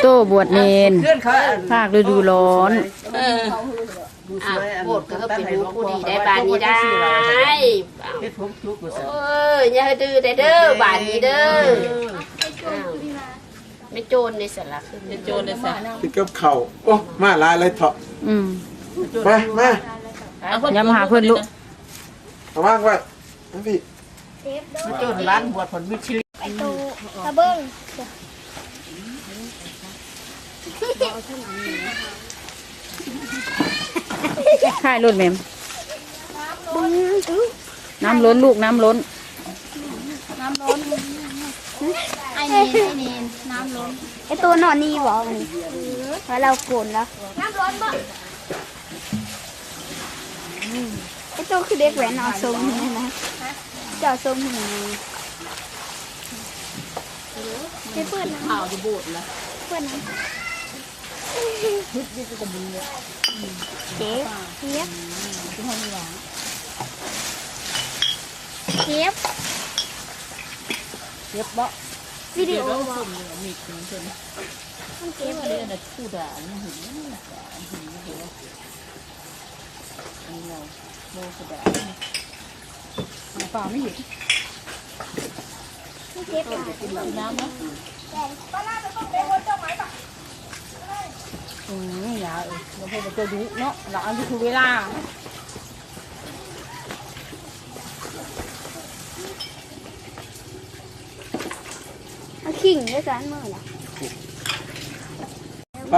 โต้บวชเนนเพื่อนเขาภาคฤดูร้อน เออดูสอะวยโบดก็เขาเป็นผู้ผู้ดีได้บานนี้ได้เฮ็ดผมทุกข์บ่เอซะออย่าให้ดื้อได้เด้อบานนี้เด้ออ้าวไม่โจรในสระขึ้นไม่โจรในสระที่กับเข่าโอ้มาหลายอะไรเถาะอืม มามาย้ำหาเพื่อนลูก เอาว่างไว้นะพี่มาจนร้านบวชผลวิชิตไอตูตะเบิ้ง ค่ายรถแมมน้ำล้นลูกน้ำล้นไอเนนไอเนนน้ำล้นไอตัวนอนนี่บอกมันเพราะเราโกนแล้ว น้ำล้นบ่ไอตัวคือเด็กแหวนเอาทรงนี่นะเจ้าทรงนี่ไปเปิดนะข่าวจะโบดละเปิดนะ เจ๊เทียบเทียบเย็บบ่วิดีโอแล้วบอกสุ่มเนี่ยมีถึงจนมันเก็บเรื่องน่ะพูดอะนี่เห็นนี่อะเห็นเห็นอันนี้ อะน้ำนะอืมอย่าเออเราพูดจะดุเนาะเราอันที่คือเวลามันขิงด้วยกันมือละไป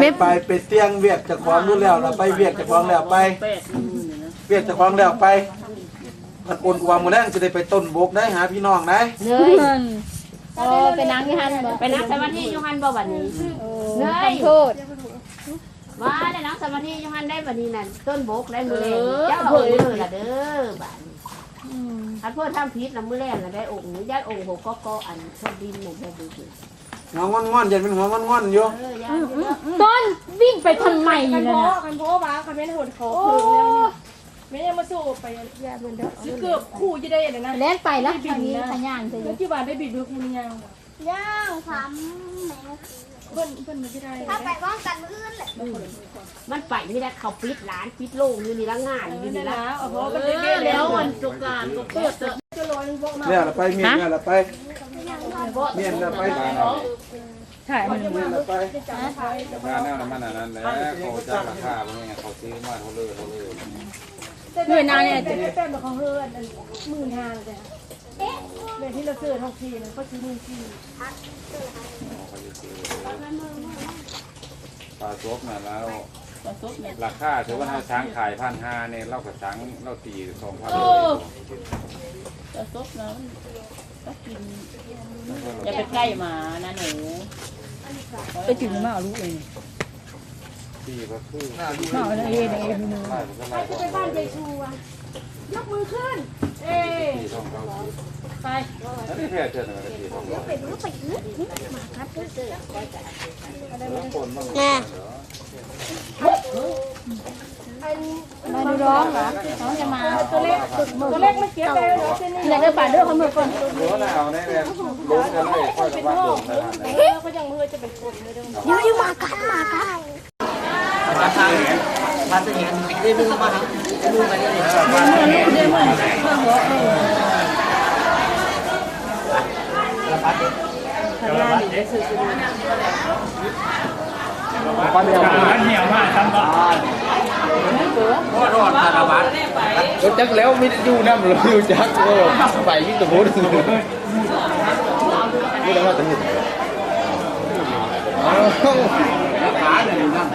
ไปไปไปเตียงเวียดเจะคล้าของรู้แล้วเราไปเวียดเจะคล้าของแล้วไปแปดมือเนี่ยนะเวียดเจะคล้าของแล้วไปมันโอนความมือแรงจะได้ไปต้นบกได้หาพี่น้องได้เลยโอ้ไปนั่งที่ฮันบ่ไปนักสมาธิยูฮันบ่บัดนี้เลยโทษว่าได้นักสมาธิยูฮันได้บัดนี้นั่นต้นบกได้มือแรงเจ้าเผยมือละเด้อบัดนี้อันเพื่อทำพิษละมือแรงละได้องค์นี้ญาติองค์หกก็ก็อันชอบดินเนี่ยได้ดูสิหัวงอนงอนๆยันเป็นหัวงอนงอนๆอยู่ เออญาติเยอะต้นวิ่งไปทำไมคันนะโพคันโพว้าคันเป็นหดเขาคืนแล้วนี่ไม่ยังมาสู้ไปยาเงินเด้อซื้อเกือบคู่จะได้เลยนะเล่นไปแล้วทางนี้ขยันเถเงินอะที่บ้านได้บิดเบือคู่นี่ยัง ย่างสามแม่เพิ่นเพิ่นมันจะได้ถ้าไปป้องกันมื้ออื่นแหละมันไปไม่ได้เขาปิดร้านปิดโรงอยู่นี่ละงานอยู่นี่นี่นะละเอาเพราะเอมันอเด็กๆแล้แล้วววันสงกรานต์ก็เปิดเถอะจะลอยพวกมาเนี่ยเราไปเมียนเนี่ยเราไปเมียนเราไปใช่มันเมียนเราไปแต่ว่าแนวนั้นมันอันนั้นแหละเขาจะราคาพวกนี้เขาซื้อมาเขาเลยเขาเลยหน่วยนานเนี่ยจะแป้งมาเขาเฮือนหมื่นห้าเลย แบบที่เราซื้อทองทีนะก็ซื้อหมื่นสี่ปลาซบน่ะแล้วราคาถือว่าถ้าช้างขายพันห้าเนี่ยเรากับช้างเราตีสองพันเลยจะซบน้ำก็กินอย่าไปใกล้หมานะหนูไปถึงมาเอาลูกเลยตีก็คือมาเอาเองเองไล่ก็ไล่ไปบ้านยายชูอะยกมือขึ้น เอ้ตีทองเขาไปแล้วที่แพ้เจอหน่อยตีทองไปรู้ไปนึกมาครับเพื่อนแล้วคนบ้างเหรอมาดูร้องเหรอน้องจะมาตัวเล็กตัวเล็กไม่เก็บได้แล้วเส้นนี้เรียกได้ป่าเด้อเขามือก่อนรู้นะเอาแน่เลยรู้กันเลยค่อยกับว่าโดนนะเออก็ยังมือจะเป็นคนเลยเด้อยูยูมากันมากัน มาทางมาทางนี้ได้ดูมาทางดูไปเรื่อยรถจักแล้วมิดอยู่น้ำหรืออยู่จักโอ้ไปยิ่งตะโพนนี่แล้วว่าจะเห็นขาเนี่ยนั่ง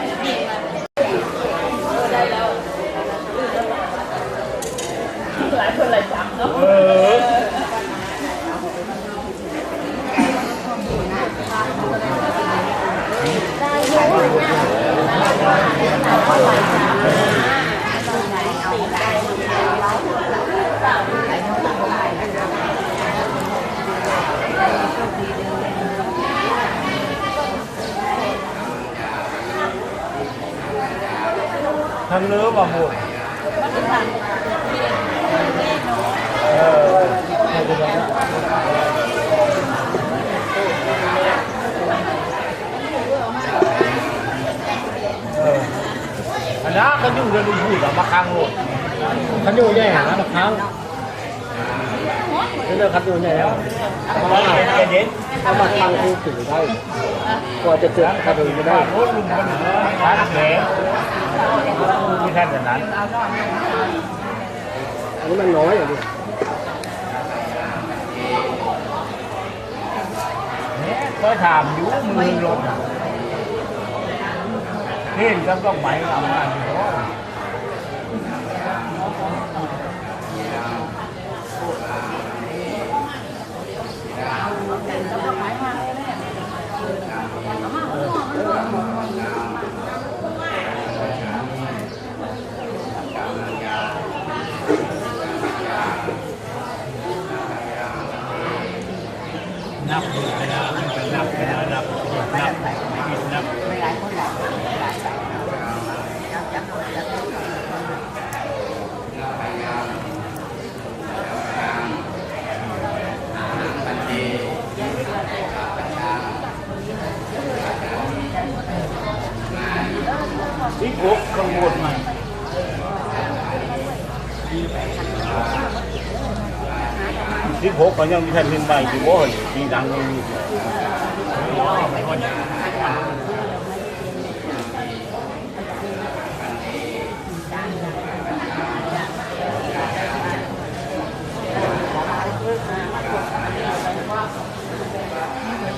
ทำเนื้ อบ่หมดนะเขาอยู่เรื่องพูดมาค้างโลดเขาอยู่แย่นะมาค้างเรื่องเขาอยู่แย่แล้วเพราะว่าเย็นเขามาค้างคือถือได้กว่าจะเจอเขาดูไม่ได้โอ้ลุงคนค้างแข็งที่แค่นั้นอันนี้มันน้อยอย่างนี้ก็ถามอยู่มือรถ เห็นก็ต้องไปทำงานอยู่ นับไปแล้วนับไปแล้วนับนับนับ ไม่หลายคนหลาย ที่พกข้างบนมัน ที่พกก็ยังมีท่นเป็นใบอยู่บ่อยมีดังม่มี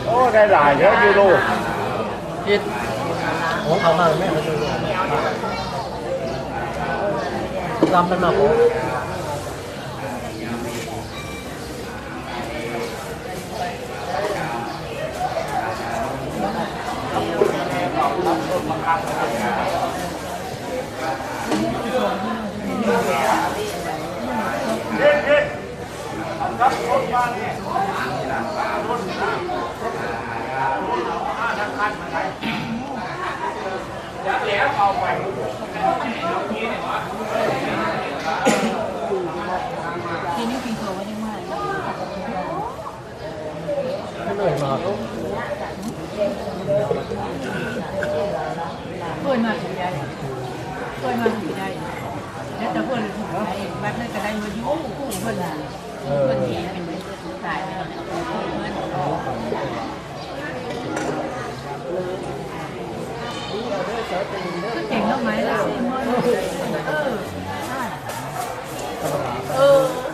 โอ้ได้หลายเยอะอยูโรคิดผมเอามาแม่มาดูจำเป็นมาผม ทีนี้กินตัวไว้ยังไง เหนื่อยมา เคยมาถึงใหญ่เคยมาถึงใหญ่แล้วแต่เพื่อนถึงใหญ่แบบนั้นก็ได้มาอยู่เพื่อนเพื่อนดีเป็นเพื่อนตายไปแล้วเพื่อน เก่งเท่าไหมล่ะเออเ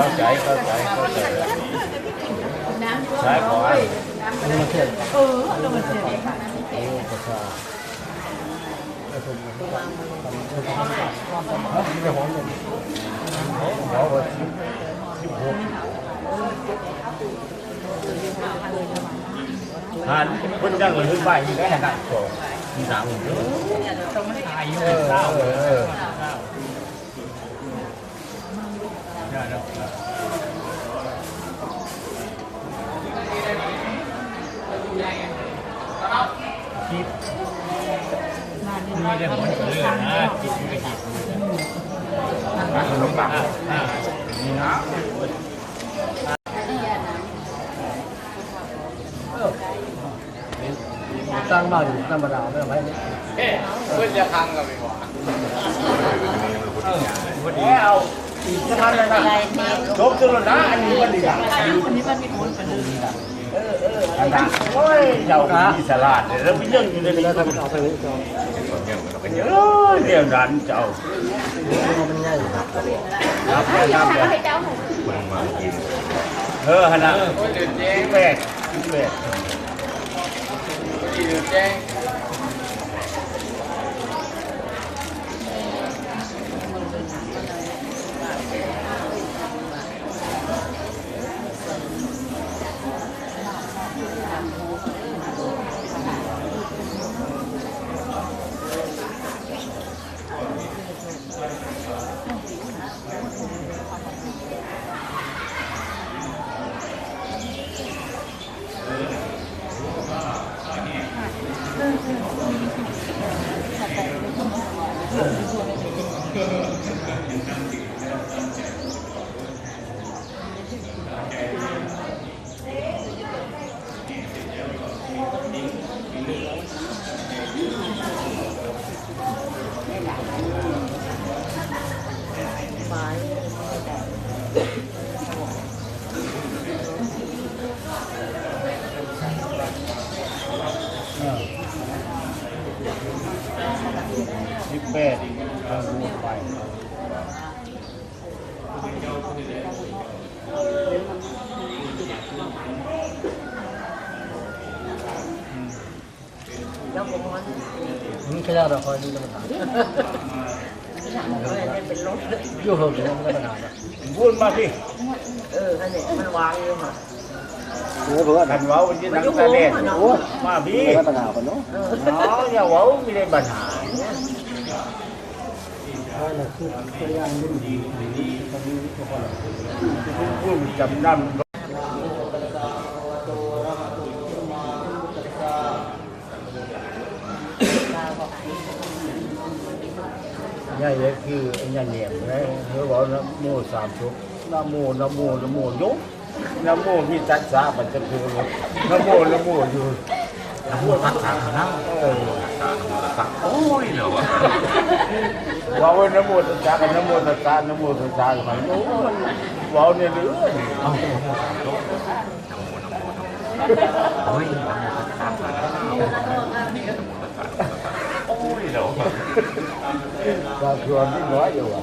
ข้าใจเข้าใจเข้าใจใช่ขอให้เออเรามาเสียผ่านเพิ่นยังขึ้นไปอีกได้ขนาดสองมีสามคนเออเออเออคิดมีได้ผลเรื่องนะคิดไม่คิดขนม ปังอ่านี่นะตั้งบ้านอยู่ธรรมดาไม่เอาไว้เนี่ยเพอดีเอาอีกท่านเลยนะจบจนนะอันนี้วันนี้อะคนนี้มันมีคนเป็นเรื่องอันนั้นโอ้ยเจ้ามีสลัดแล้วไปยังอยู่ในนี้แล้วทำเอาไปนี้ก็เออเดี๋ยวนั้นเจ้ามันง่ายครับแล้วรับแล้วเออฮะนะแปดแปด Thank you. Thank. สิบแปดเอารวมไปแล้วผมว่ามึงแค่เราคอยดูแล้วมันหายเป็นรถยุ่งเหยิงแล้วมันหายพูดมาที่เอออันนี่ยมันวางอยู่ค่ะ พี่โอ้เพื่อนกันเว้าวันนี้นังตาเล่นมาพี่ไม่ปัญหากันเนาะเนาะอย่าเว้าไม่ได้ปัญหานั่นคือพยายามนิ่งดีดีตอนนี้ทุกคนพูดจำนำใหญ่เลยคือไอ้ยันเหลี่ยมนะเฮ้ยบอกนะโมสามชุกนะโมนะโมนะโมยก นะโมมีจัดสาปัจจุบันนะโมนะโมอยู่นะโมตัสสะนะเออโอ้ยเหรอวะว่าวันนะโมตัสสะกับนะโมตัสสะนะโมตัสสะกันโอ้มันว้าวเนี่ยเด้อเอาโอ้ยโอ้ยเหรอก็คือนี่น้อยอยู่อะ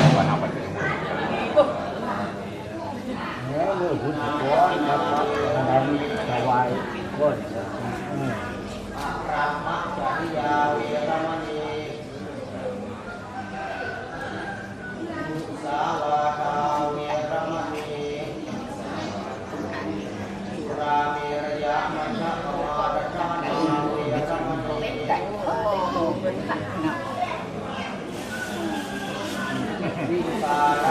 ตา